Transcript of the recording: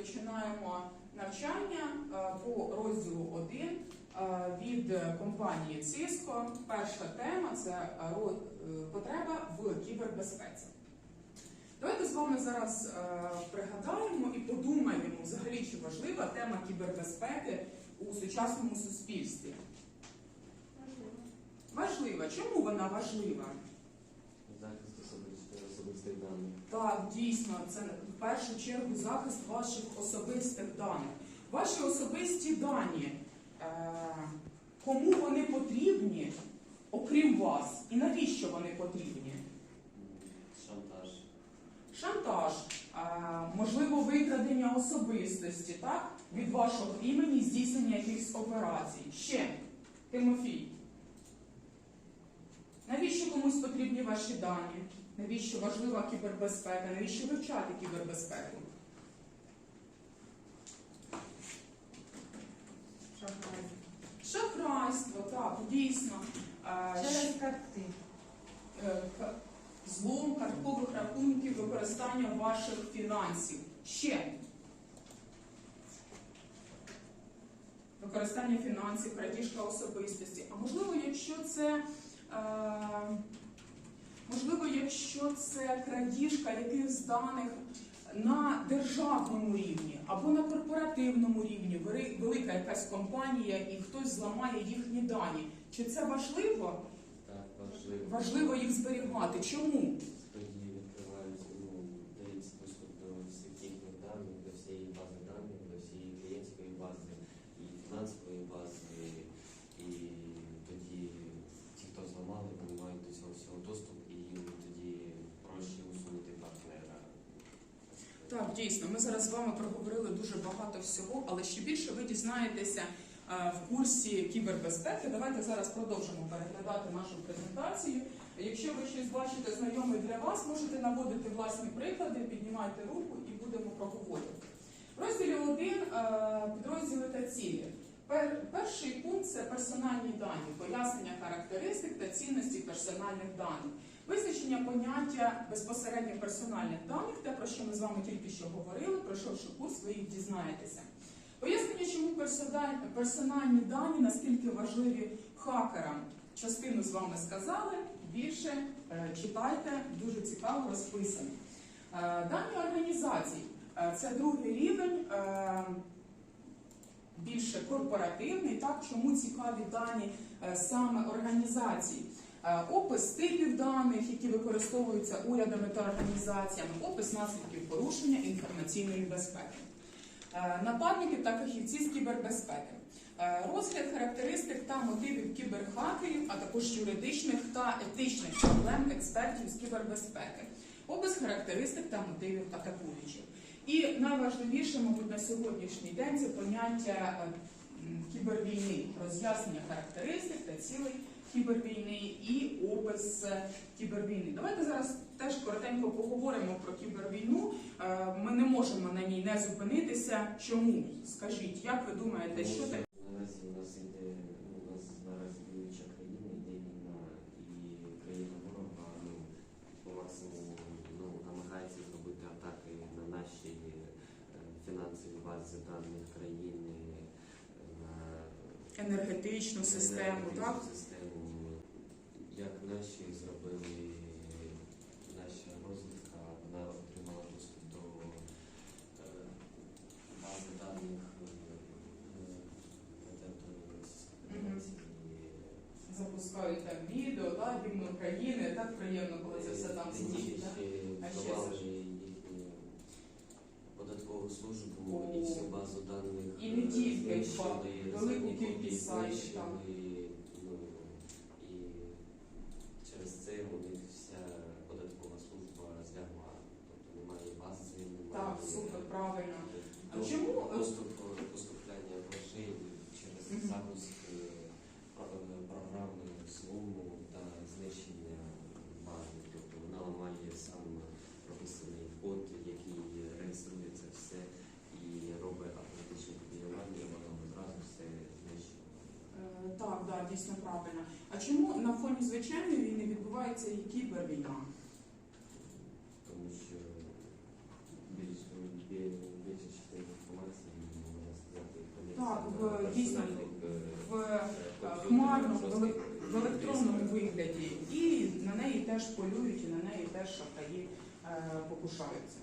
розпочинаємо навчання е, по розділу 1 е, від компанії Cisco. Перша тема це е, потреба в кібербезпеці. Давайте з вами зараз пригадаємо і подумаємо взагалі, чи важлива тема кібербезпеки у сучасному суспільстві. Важлива. Чому вона важлива? Захист особистих даних. Так, дійсно, це в першу чергу захист ваших особистих даних. Ваші особисті дані, е, кому вони потрібні, окрім вас, і навіщо вони потрібні? Шантаж. Шантаж, е, можливо, викрадення особистості, так? Від вашого імені здійснення якихось операцій. Ще, Тимофій. Навіщо комусь потрібні ваші дані? Навіщо важлива кібербезпека? Навіщо вивчати кібербезпеку? Шахрайство. Так, дійсно. Через карти. е, злом карткових рахунків, використання ваших фінансів. Ще. Використання фінансів, крадіжка особистості. А можливо, якщо це. Е, можливо, якщо це крадіжка якихось даних на державному рівні або на корпоративному рівні, велика якась компанія і хтось зламає їхні дані. Чи це важливо? Так, важливо. Важливо їх зберігати. Чому? Тоді відкривають, ну, дається доступ до всіх їхніх даних, до всієї бази даних, до всієї клієнтської бази і фінансової бази. І тоді ті, хто зламали, вони мають до цього всього доступ і їм тоді проще усунути партнера. Так, дійсно, ми зараз з вами проговорили дуже багато всього, але ще більше ви дізнаєтеся е, в курсі кібербезпеки. Давайте зараз продовжимо переглядати нашу презентацію. Якщо ви щось бачите знайоме для вас, можете наводити власні приклади, піднімайте руку і будемо проговорювати. В розділі 1 підрозділи та цілі. Перший пункт це персональні дані, пояснення характеристик та цінності персональних даних. Визначення поняття безпосередньо персональних даних, те, про що ми з вами тільки що говорили, пройшовши курс, ви їх дізнаєтеся. Пояснення, чому персональні дані наскільки важливі хакерам. Частину з вами сказали, більше е, читайте, дуже цікаво розписано. Е, Дані організацій Е, це другий рівень, більше корпоративний. Так, чому цікаві дані саме організацій? Е, Опис типів даних, які використовуються урядами та організаціями, опис наслідків порушення інформаційної безпеки, Е, нападники та фахівці з кібербезпеки, Е, розгляд характеристик та мотивів кіберхакерів, а також юридичних та етичних проблем експертів з кібербезпеки, опис характеристик та мотивів атакуючих. І найважливіше, мабуть, на сьогоднішній день це поняття кібервійни, роз'яснення характеристик та цілей кібервійни і опис е, кібервійни. Давайте зараз теж коротенько поговоримо про кібервійну. Е, Ми не можемо на ній не зупинитися. Чому? Скажіть, як ви думаєте, що таке? Наразі у нас іде, у нас наразі діюча країна, йде війна, і країна ворога ну, по максимуму ну, намагається зробити атаки на наші е, фінансові бази даних країни, на енергетичну систему, енергетичну так? систему. Як наші зробили наша розвідка, вона отримала доступ до е, бази даних е, Федерації. Запускають там відео, так, гімн України. Так приємно, коли це все там їхню податкову службу і всю базу даних. І не е, тільки, велику кількість сайтів, ну, і через це у них вся податкова служба злягла. Тобто немає бази, немає Так, супер, правильно. А до- чому, е, доступ поступляння грошей через запуск е, про- е, слому та знищення бази. Тобто вона ламає сам прописаний код, який реєструє це все і робить автоматичне копіювання, воно одразу все знищує. Е, Так, да, дійсно правильно. А чому на фоні звичайної війни відбувається і кібервійна? є більша частина інформації, можна сказати, Так, в, е, е, е, ну, дійсно, в хмарному, в електронному вигляді. І на неї теж полюють, і на неї теж шахтарі покушаються.